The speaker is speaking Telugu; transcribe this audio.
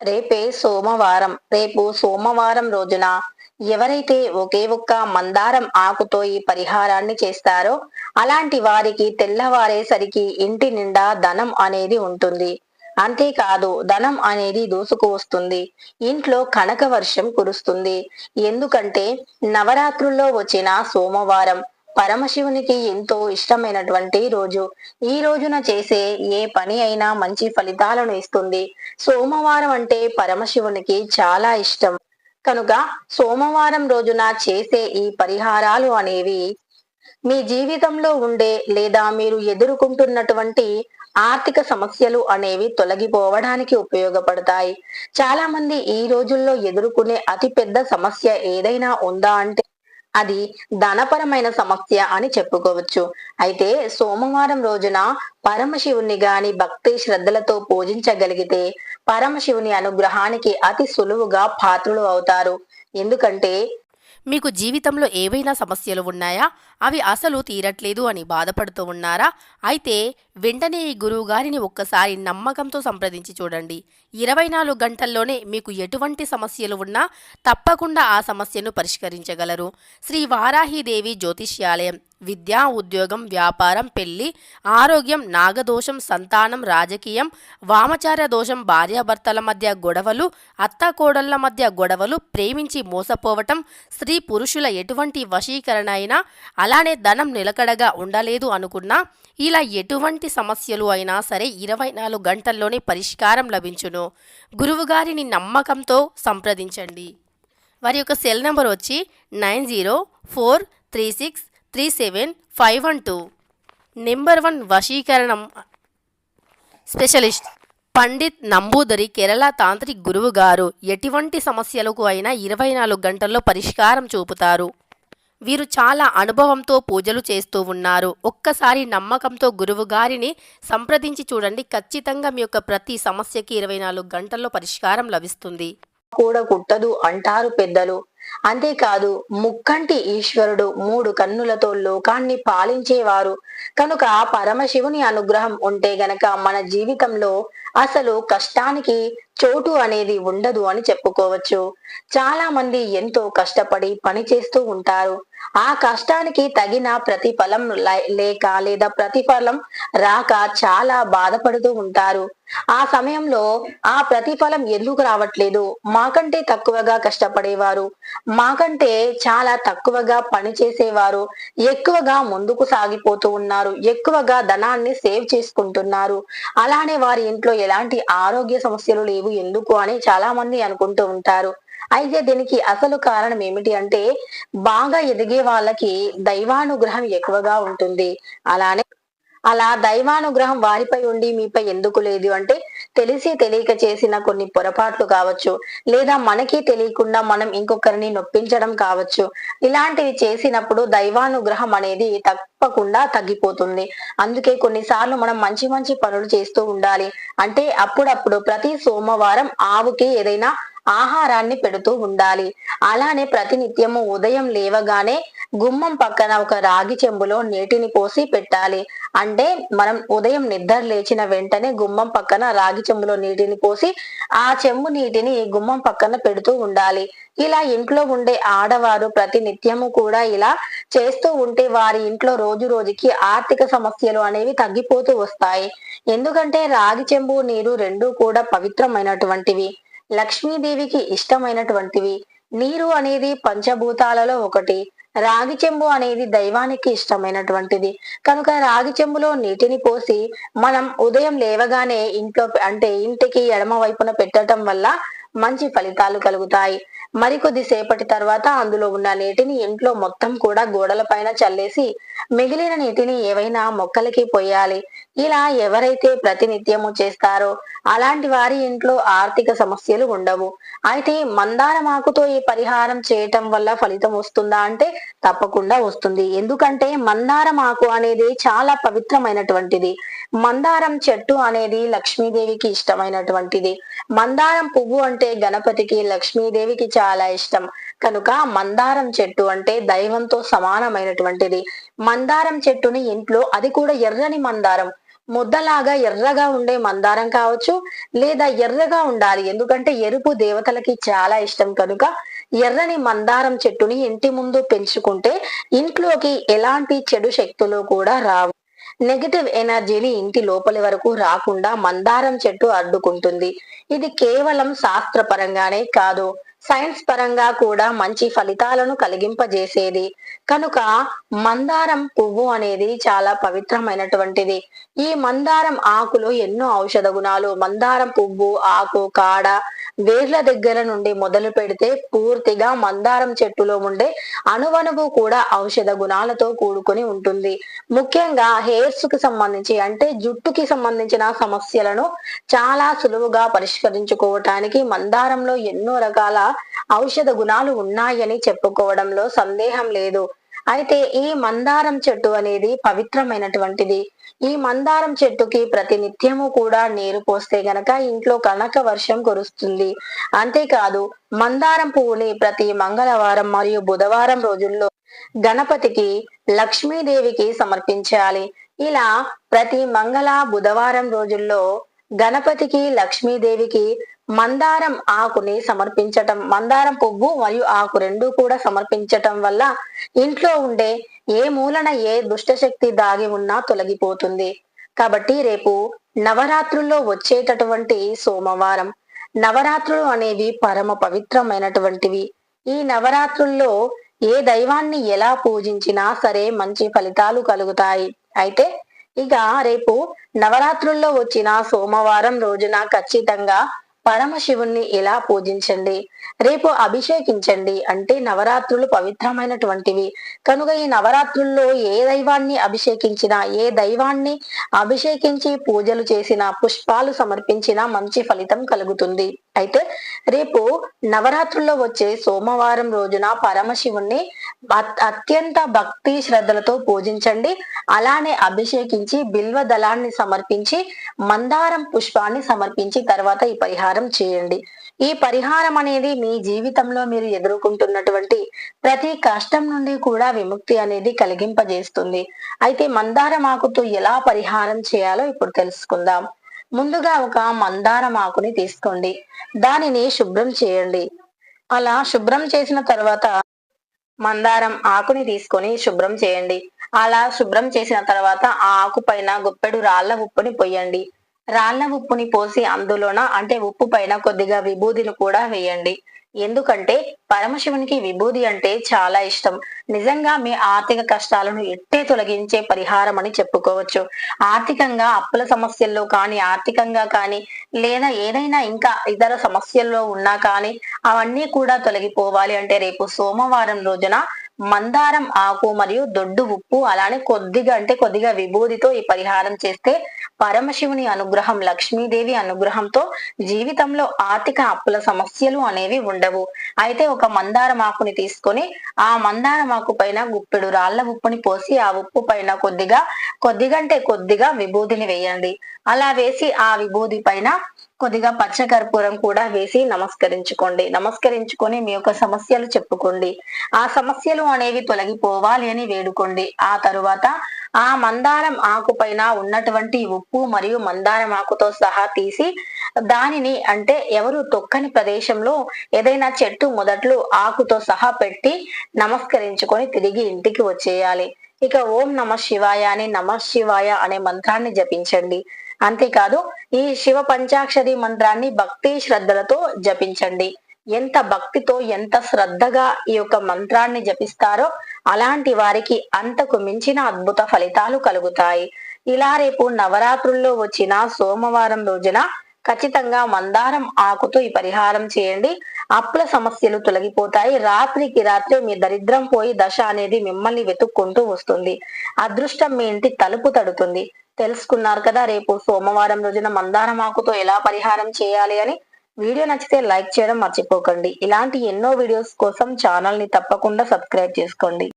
రేపే సోమవారం రేపు సోమవారం రోజున ఎవరైతే ఒకే ఒక్క మందారం ఆకుతో ఈ పరిహారాన్ని చేస్తారో అలాంటి వారికి తెల్లవారేసరికి ఇంటి నిండా ధనం అనేది ఉంటుంది. అంతేకాదు ధనం అనేది దూసుకు వస్తుంది. ఇంట్లో కనక వర్షం కురుస్తుంది. ఎందుకంటే నవరాత్రుల్లో వచ్చిన సోమవారం పరమశివునికి ఎంతో ఇష్టమైనటువంటి రోజు. ఈ రోజున చేసే ఏ పని అయినా మంచి ఫలితాలను ఇస్తుంది. సోమవారం అంటే పరమశివునికి చాలా ఇష్టం. కనుక సోమవారం రోజున చేసే ఈ పరిహారాలు అనేవి మీ జీవితంలో ఉండే లేదా మీరు ఎదుర్కొంటున్నటువంటి ఆర్థిక సమస్యలు అనేవి తొలగిపోవడానికి ఉపయోగపడతాయి. చాలా మంది ఈ రోజుల్లో ఎదుర్కొనే అతి పెద్ద సమస్య ఏదైనా ఉందా అంటే అది ధనపరమైన సమస్య అని చెప్పుకోవచ్చు. అయితే సోమవారం రోజున పరమశివుని గాని భక్తి శ్రద్ధలతో పూజించగలిగితే పరమశివుని అనుగ్రహానికి అతి సులువుగా పాత్రులు అవుతారు. ఎందుకంటే మీకు జీవితంలో ఏవైనా సమస్యలు ఉన్నాయా? అవి అసలు తీరట్లేదు అని బాధపడుతూ ఉన్నారా? అయితే వెంటనే ఈ గురువు గారిని ఒక్కసారి నమ్మకంతో సంప్రదించి చూడండి. ఇరవై నాలుగు గంటల్లోనే మీకు ఎటువంటి సమస్యలు ఉన్నా తప్పకుండా ఆ సమస్యను పరిష్కరించగలరు. శ్రీ వారాహిదేవి జ్యోతిష్యాలయం. విద్య ఉద్యోగం వ్యాపారం పెళ్ళి ఆరోగ్యం నాగదోషం సంతానం రాజకీయం వామచార దోషం భార్యాభర్తల మధ్య గొడవలు అత్తాకోడళ్ళ మధ్య గొడవలు ప్రేమించి మోసపోవటం స్త్రీ పురుషుల ఎటువంటి వశీకరణ అయినా అలానే ధనం నిలకడగా ఉండలేదు అనుకున్నా ఇలా ఎటువంటి సమస్యలు అయినా సరే ఇరవై నాలుగు గంటల్లోనే పరిష్కారం లభించును. గురువుగారిని నమ్మకంతో సంప్రదించండి. వారి యొక్క సెల్ నెంబర్ వచ్చి nine zero four three six three seven five one two. Number one వశీకరణం స్పెషలిస్ట్ పండిత్ నంబూదరి కేరళ తాంత్రిక్ గురువు గారు ఎటువంటి సమస్యలకు అయినా ఇరవై నాలుగు గంటల్లో పరిష్కారం చూపుతారు. వీరు చాలా అనుభవంతో పూజలు చేస్తూ ఉన్నారు. ఒక్కసారి నమ్మకంతో గురువు గారిని సంప్రదించి చూడండి. ఖచ్చితంగా మీ యొక్క ప్రతి సమస్యకి ఇరవై నాలుగు గంటల్లో పరిష్కారం లభిస్తుంది. కూడా కుట్టదు అంటారు పెద్దలు. అంతేకాదు ముక్కంటి ఈశ్వరుడు మూడు కన్నులతో లోకాన్ని పాలించేవారు. కనుక పరమశివుని అనుగ్రహం ఉంటే గనక మన జీవితంలో అసలు కష్టానికి చోటు అనేది ఉండదు అని చెప్పుకోవచ్చు. చాలా మంది ఎంతో కష్టపడి పని చేస్తూ ఉంటారు. ఆ కష్టానికి తగిన ప్రతిఫలం లేక లేదా ప్రతిఫలం రాక చాలా బాధపడుతూ ఉంటారు. ఆ సమయంలో ఆ ప్రతిఫలం ఎందుకు రావట్లేదు? మాకంటే తక్కువగా కష్టపడేవారు. మాకంటే చాలా తక్కువగా పని చేసేవారు ఎక్కువగా ముందుకు సాగిపోతూ ఉన్నారు ఎక్కువగా ధనాన్ని సేవ్ చేసుకుంటున్నారు. అలానే వారి ఇంట్లో ఎలాంటి ఆరోగ్య సమస్యలు లేవు ఎందుకు అని చాలా మంది అనుకుంటూ ఉంటారు. అయితే దీనికి అసలు కారణం ఏమిటి అంటే బాగా ఎదిగే వాళ్ళకి దైవానుగ్రహం ఎక్కువగా ఉంటుంది. అలానే అలా దైవానుగ్రహం వారిపై ఉండి మీపై ఎందుకు లేదు అంటే తెలిసి తెలియక చేసిన కొన్ని పొరపాట్లు కావచ్చు లేదా మనకి తెలియకుండా మనం ఇంకొకరిని నొప్పించడం కావచ్చు. ఇలాంటివి చేసినప్పుడు దైవానుగ్రహం అనేది తప్పకుండా తగ్గిపోతుంది. అందుకే కొన్నిసార్లు మనం మంచి మంచి పనులు చేస్తూ ఉండాలి. అంటే అప్పుడప్పుడు ప్రతి సోమవారం ఆవుకి ఏదైనా ఆహారాన్ని పెడుతూ ఉండాలి. అలానే ప్రతినిత్యము ఉదయం లేవగానే గుమ్మం పక్కన ఒక రాగి చెంబులో నీటిని పోసి పెట్టాలి. అంటే మనం ఉదయం నిద్ర లేచిన వెంటనే గుమ్మం పక్కన రాగి చెంబులో నీటిని పోసి ఆ చెంబు నీటిని గుమ్మం పక్కన పెడుతూ ఉండాలి. ఇలా ఇంట్లో ఉండే ఆడవారు ప్రతి నిత్యము కూడా ఇలా చేస్తూ ఉంటే వారి ఇంట్లో రోజు రోజుకి ఆర్థిక సమస్యలు అనేవి తగ్గిపోతూ వస్తాయి. ఎందుకంటే రాగి చెంబు నీరు రెండు కూడా పవిత్రమైనటువంటివి. లక్ష్మీదేవికి ఇష్టమైనటువంటివి. నీరు అనేది పంచభూతాలలో ఒకటి. రాగి చెంబు అనేది దైవానికి ఇష్టమైనటువంటిది. కనుక రాగి చెంబులో నీటిని పోసి మనం ఉదయం లేవగానే ఇంట్లో అంటే ఇంటికి ఎడమ వైపున పెట్టడం వల్ల మంచి ఫలితాలు కలుగుతాయి. మరికొద్ది సేపటి తర్వాత అందులో ఉన్న నీటిని ఇంట్లో మొత్తం కూడా గోడల పైన చల్లేసి మిగిలిన నీటిని ఏవైనా మొక్కలకి పోయాలి. ఇలా ఎవరైతే ప్రతినిత్యము చేస్తారో అలాంటి వారి ఇంట్లో ఆర్థిక సమస్యలు ఉండవు. అయితే మందారమాకుతో ఈ పరిహారం చేయటం వల్ల ఫలితం వస్తుందా అంటే తప్పకుండా వస్తుంది. ఎందుకంటే మందారమాకు అనేది చాలా పవిత్రమైనటువంటిది. మందారం చెట్టు అనేది లక్ష్మీదేవికి ఇష్టమైనటువంటిది. మందారం పువ్వు అంటే గణపతికి లక్ష్మీదేవికి చాలా ఇష్టం. కనుక మందారం చెట్టు అంటే దైవంతో సమానమైనటువంటిది. మందారం చెట్టుని ఇంట్లో అది కూడా ఎర్రని మందారం. ముద్దలాగా ఎర్రగా ఉండే మందారం కావచ్చు లేదా ఎర్రగా ఉండాలి. ఎందుకంటే ఎరుపు దేవతలకి చాలా ఇష్టం. కనుక ఎర్రని మందారం చెట్టుని ఇంటి ముందు పెంచుకుంటే ఇంట్లోకి ఎలాంటి చెడు శక్తులు కూడా రావు. నెగటివ్ ఎనర్జీని ఇంటి లోపలి వరకు రాకుండా మందారం చెట్టు అడ్డుకుంటుంది. ఇది కేవలం శాస్త్రపరంగానే కాదు. సైన్స్ పరంగా కూడా మంచి ఫలితాలను కలిగింపజేసేది. కనుక మందారం పువ్వు అనేది చాలా పవిత్రమైనటువంటిది. ఈ మందారం ఆకులు ఎన్నో ఔషధ గుణాలు. మందారం పువ్వు ఆకు కాడ వేర్ల దగ్గర నుండి మొదలు పెడితే పూర్తిగా మందారం చెట్టులో ఉండే అణువణువు కూడా ఔషధ గుణాలతో కూడుకొని ఉంటుంది. ముఖ్యంగా హెయిర్స్కి సంబంధించి అంటే జుట్టుకి సంబంధించిన సమస్యలను చాలా సులువుగా పరిష్కరించుకోవటానికి మందారంలో ఎన్నో రకాల ఔషధ గుణాలు ఉన్నాయని చెప్పుకోవడంలో సందేహం లేదు. అయితే ఈ మందారం చెట్టు అనేది పవిత్రమైనటువంటిది. ఈ మందారం చెట్టుకి ప్రతి నిత్యము కూడా నీరు పోస్తే గనక ఇంట్లో కనక వర్షం కురుస్తుంది. అంతేకాదు మందారం పువ్వుని ప్రతి మంగళవారం మరియు బుధవారం రోజుల్లో గణపతికి లక్ష్మీదేవికి సమర్పించాలి. ఇలా ప్రతి మంగళ బుధవారం రోజుల్లో గణపతికి లక్ష్మీదేవికి మందారం ఆకుని సమర్పించటం మందారం పువ్వు మరియు ఆకు రెండు కూడా సమర్పించటం వల్ల ఇంట్లో ఉండే ఏ మూలన ఏ దుష్టశక్తి దాగి ఉన్నా తొలగిపోతుంది. కాబట్టి రేపు నవరాత్రుల్లో వచ్చేటటువంటి సోమవారం. నవరాత్రులు అనేవి పరమ పవిత్రమైనటువంటివి. ఈ నవరాత్రుల్లో ఏ దైవాన్ని ఎలా పూజించినా సరే మంచి ఫలితాలు కలుగుతాయి. అయితే ఇక రేపు నవరాత్రుల్లో వచ్చిన సోమవారం రోజున ఖచ్చితంగా పరమశివుణ్ణి ఎలా పూజించండి? రేపు అభిషేకించండి అంటే నవరాత్రులు పవిత్రమైనటువంటివి. కనుక ఈ నవరాత్రుల్లో ఏ దైవాన్ని అభిషేకించినా ఏ దైవాన్ని అభిషేకించి పూజలు చేసినా పుష్పాలు సమర్పించినా మంచి ఫలితం కలుగుతుంది. అయితే రేపు నవరాత్రుల్లో వచ్చే సోమవారం రోజున పరమశివుణ్ణి అత్- అత్యంత భక్తి శ్రద్ధలతో పూజించండి. అలానే అభిషేకించి బిల్వ దళాన్ని సమర్పించి మందారం పుష్పాన్ని సమర్పించి తర్వాత ఈ పరిహారం చేయండి. ఈ పరిహారం అనేది మీ జీవితంలో మీరు ఎదుర్కొంటున్నటువంటి ప్రతి కష్టం నుండి కూడా విముక్తి అనేది కలిగింపజేస్తుంది. అయితే మందారం ఆకుతో ఎలా పరిహారం చేయాలో ఇప్పుడు తెలుసుకుందాం. ముందుగా ఒక మందారం ఆకుని తీసుకోండి. దానిని శుభ్రం చేయండి. అలా శుభ్రం చేసిన తర్వాత మందారం ఆకుని తీసుకొని శుభ్రం చేయండి. అలా శుభ్రం చేసిన తర్వాత ఆ ఆకు పైన గుప్పెడు రాళ్ళ ఉప్పుని పోయండి. రాళ్ళ ఉప్పుని పోసి అందులోన అంటే ఉప్పు పైన కొద్దిగా విభూదిని కూడా వేయండి. ఎందుకంటే పరమశివునికి విభూది అంటే చాలా ఇష్టం. నిజంగా మీ ఆర్థిక కష్టాలను ఎట్టే తొలగించే పరిహారం అని చెప్పుకోవచ్చు. ఆర్థికంగా అప్పుల సమస్యల్లో కానీ ఆర్థికంగా కానీ లేదా ఏదైనా ఇంకా ఇతర సమస్యల్లో ఉన్నా కానీ అవన్నీ కూడా తొలగిపోవాలి అంటే రేపు సోమవారం రోజున మందారం ఆకు మరియు దొడ్డు ఉప్పు అలానే కొద్దిగా అంటే కొద్దిగా విభూదితో ఈ పరిహారం చేస్తే పరమశివుని అనుగ్రహం లక్ష్మీదేవి అనుగ్రహంతో జీవితంలో ఆర్థిక అప్పుల సమస్యలు అనేవి ఉండవు. అయితే ఒక మందారమాకుని తీసుకొని ఆ మందారమాకు పైన గుప్పెడు రాళ్ళ ఉప్పుని పోసి ఆ ఉప్పు పైన కొద్దిగా కొద్దిగంటే కొద్దిగా విభూదిని వేయండి. అలా వేసి ఆ విభూది పైన కొద్దిగా పచ్చకర్పూరం కూడా వేసి నమస్కరించుకోండి. నమస్కరించుకొని మీ యొక్క సమస్యలు చెప్పుకోండి. ఆ సమస్యలు అనేవి తొలగిపోవాలి అని వేడుకోండి. ఆ తరువాత ఆ మందారం ఆకు పైన ఉన్నటువంటి ఉప్పు మరియు మందారం ఆకుతో సహా తీసి దానిని అంటే ఎవరు తొక్కని ప్రదేశంలో ఏదైనా చెట్టు మొదట్లు ఆకుతో సహా పెట్టి నమస్కరించుకొని తిరిగి ఇంటికి వచ్చేయాలి. ఇక ఓం నమ శివాయ అని నమ శివాయ అనే మంత్రాన్ని జపించండి. అంతేకాదు ఈ శివ పంచాక్షరి మంత్రాన్ని భక్తి శ్రద్ధలతో జపించండి. ఎంత భక్తితో ఎంత శ్రద్ధగా ఈ యొక్క మంత్రాన్ని జపిస్తారో అలాంటి వారికి అంతకు మించిన అద్భుత ఫలితాలు కలుగుతాయి. ఇలా రేపు నవరాత్రుల్లో వచ్చిన సోమవారం రోజున ఖచ్చితంగా మందారం ఆకుతో ఈ పరిహారం చేయండి. అప్పుల సమస్యలు తొలగిపోతాయి. రాత్రికి రాత్రే మీ దరిద్రం పోయి దశ అనేది మిమ్మల్ని వెతుక్కుంటూ వస్తుంది. అదృష్టం మీ ఇంటి తలుపు తడుతుంది. తెలుసుకున్నారు కదా రేపు సోమవారం రోజున మందారం ఆకుతో ఎలా పరిహారం చేయాలి అని. వీడియో నచ్చితే లైక్ చేయడం మర్చిపోకండి. ఇలాంటి ఎన్నో వీడియోస్ కోసం ఛానల్ని తప్పకుండా సబ్స్క్రైబ్ చేసుకోండి.